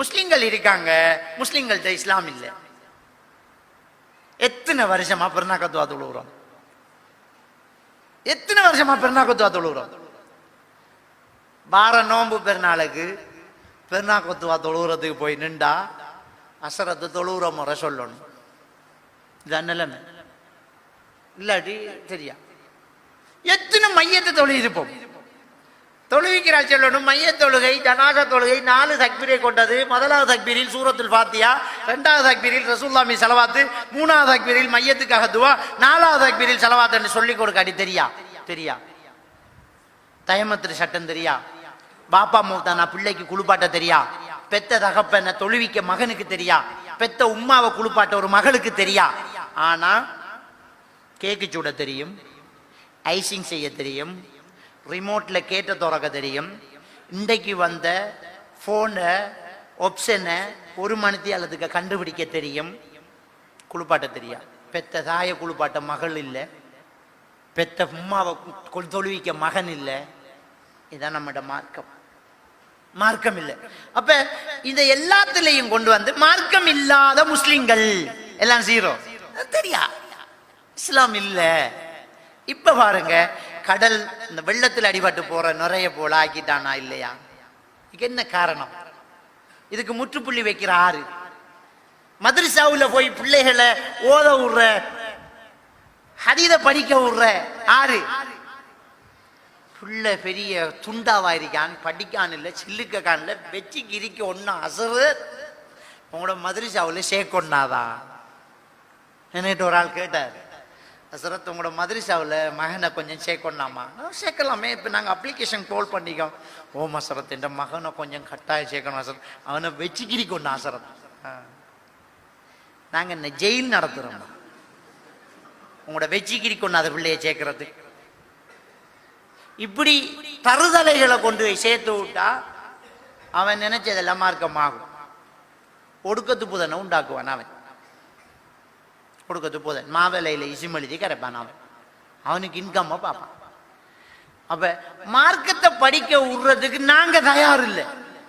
முஸ்லிம்கள் இருக்காங்க. முஸ்லிம்கள்ட்ட இஸ்லாம் இல்லை. எத்தனை வருஷமா பெருநாக்கத்துவா தொழுகிறோம் எத்தனை வருஷமா பெருநாக்கத்துவா தொழுகிறோம் வார நோம்பு பெருநாளுக்கு பெருநாக்கத்துவா தொழுகிறதுக்கு போய் நின்றா அசரத்து தொழுகிற முறை சொல்லணும். இதுதான் நிலைமை. இல்லாட்டி சரியா எத்தனை மையத்தை தொழில் இருப்போம் தொழுவிக்கிறார் சொல்லணும் மைய தொழுகை ஜனாக தொழுகை நாலு தக்பீரை கொண்டது. முதலாவது தக்பீரில் சூரத்துல் ஃபாத்தியா ரெண்டாவது தக்பீரில் ரசூல்லாமி செலவாத்து மூணாவது தக்பீரில் மையத்துக்காக துவா நாலாவது தக்பீரில் செலவாத்து என்று சொல்லிக் கொடுக்க அடி தெரியா? தெரியா? தயமத்திரி சட்டம் தெரியா? பாப்பா மூத்தானா பிள்ளைக்கு குளிப்பாட்ட தெரியா? பெத்த தகப்பன தொழுவிக்க மகனுக்கு தெரியா? பெத்த உம்மாவை குளிப்பாட்ட ஒரு மகளுக்கு தெரியா? ஆனா கேக்கு சூட தெரியும் ஐசிங் செய்ய தெரியும் ரிமோட்டில் கேட்ட திறக்க தெரியும். இன்றைக்கு வந்த ஃபோனை ஒப்ஷனை ஒரு மணித்தியாலத்துக்கு கண்டுபிடிக்க தெரியும். குளிப்பாட்ட தெரியும் பெத்த தாய குளிப்பாட்ட மகள் இல்லை. பெத்த உம்மாவை தொழுவிக்க மகன் இல்லை. இதான் நம்மட மார்க்கம். மார்க்கம் இல்லை. அப்ப இதை எல்லாத்துலயும் கொண்டு வந்து மார்க்கம் இல்லாத முஸ்லிம்கள் எல்லாம் ஜீரோ. தெரியா? இஸ்லாம் இல்லை. இப்ப பாருங்க கடல் இந்த வெள்ளத்தில் அடிபட்டு போற நுரைய போல ஆக்கிட்டானா இல்லையா? இதுக்கு என்ன காரணம்? இதுக்கு முற்றுப்புள்ளி வைக்கிற ஆறு. மதரசாவுல போய் பிள்ளைகளை ஓத விடுற ஹரித படிக்க விடுற ஆறு. புள்ள பெரிய துண்டாவா இருக்கான் படிக்கான் இல்லை சில்லுக்க காணல வெச்சி கிரிக்க ஒண்ணு அசரு. உங்களோட மதுரிசாவில் சேர்க்கொண்டாதா என்னட்டு ஒரு ஆள் கேட்டார். சரத் உங்களோட மதுரிசாவில் மகனை கொஞ்சம் சேர்க்கணாமா சேர்க்கலாமே இப்போ நாங்கள் அப்ளிகேஷன் கோல் பண்ணிக்கோம். ஓம் அசரத் என்ற மகனை கொஞ்சம் கட்டாயம் சேர்க்கணும் அசரத் அவனை வெச்சி கிரிக்கொண்டா அசரத் நாங்கள் என்ன ஜெயில் நடத்துகிறோம் உங்களோட வெச்சிக்கிரி கொண்டு அதை பிள்ளைய சேர்க்கறது இப்படி தருதலைகளை கொண்டு போய் சேர்த்து விட்டா அவன் நினைச்சதெல்லாம் மார்க்கமாகும். ஒடுக்கத்து புதனை உண்டாக்குவான் அவன். ஒடுக்கத்து புதன் மாவேலையில் இசிமெழுதி கரைப்பான் அவன். அவனுக்கு இன்கம்மை பார்ப்பான். அப்ப மார்க்கத்தை படிக்க விடுறதுக்கு நாங்க தயார் இல்லை.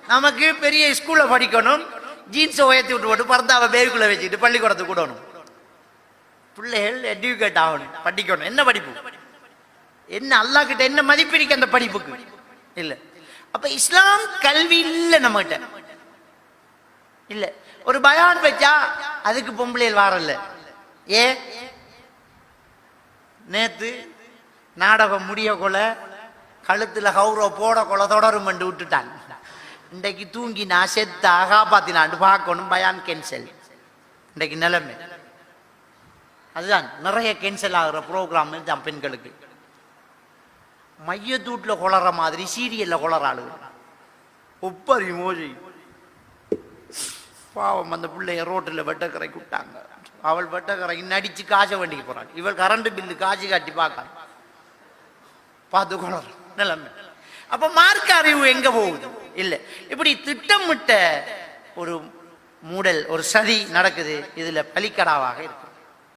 நமக்கு பெரிய ஸ்கூல்ல படிக்கணும். ஜீன்ஸை உயர்த்தி விட்டு போட்டு பறந்தாவை பேருக்குள்ள வச்சுட்டு பள்ளிக்கூடத்துக்கு கூடணும். பிள்ளைகள் எடியூகேட் ஆகணும் படிக்கணும். என்ன படிப்பு? என்ன அல்லாஹ் கிட்ட என்ன மதிப்பிடிக்க அந்த படிப்புக்கு? இல்ல. அப்ப இஸ்லாம் கல்வி இல்ல நம்மகிட்ட. இல்ல. ஒரு பயான் வச்சா அதுக்கு பொம்பளையில் வாரல்ல ஏ? நேத்து நாடகம் முடிய கொலை கழுத்துல கௌரவ போட கொலை தொடரும் என்று விட்டுட்டான். இன்றைக்கு தூங்கி நான் செத்தா காப்பாத்தினான் பார்க்கணும் பயான் கேன்சல் இன்றைக்கு நிலைமை. அதுதான் நிறைய கேன்சல் ஆகிற ப்ரோக்ராம் தான் பெண்களுக்கு. மையத்தூட்டில் கொளற மாதிரி சீரியல்ல கொளற ஆளுங்க ஒப்பறி மோஜி பாவம் அந்த பிள்ளைய ரோட்டில் வெட்டக்கரைக்கு விட்டாங்க. அவள் வெட்டக்காரன் நடிச்சு காசை வண்டிக்கு போறான். இவள் கரண்ட் பில்லு காசு காட்டி பார்க்க பார்த்து குளற. நிலைமை. அப்ப மார்க்க அறிவு எங்க போகுது? இல்ல. இப்படி திட்டமிட்ட ஒரு மூடல் ஒரு சதி நடக்குது. இதுல பலிக்கடாவாக இருக்கு.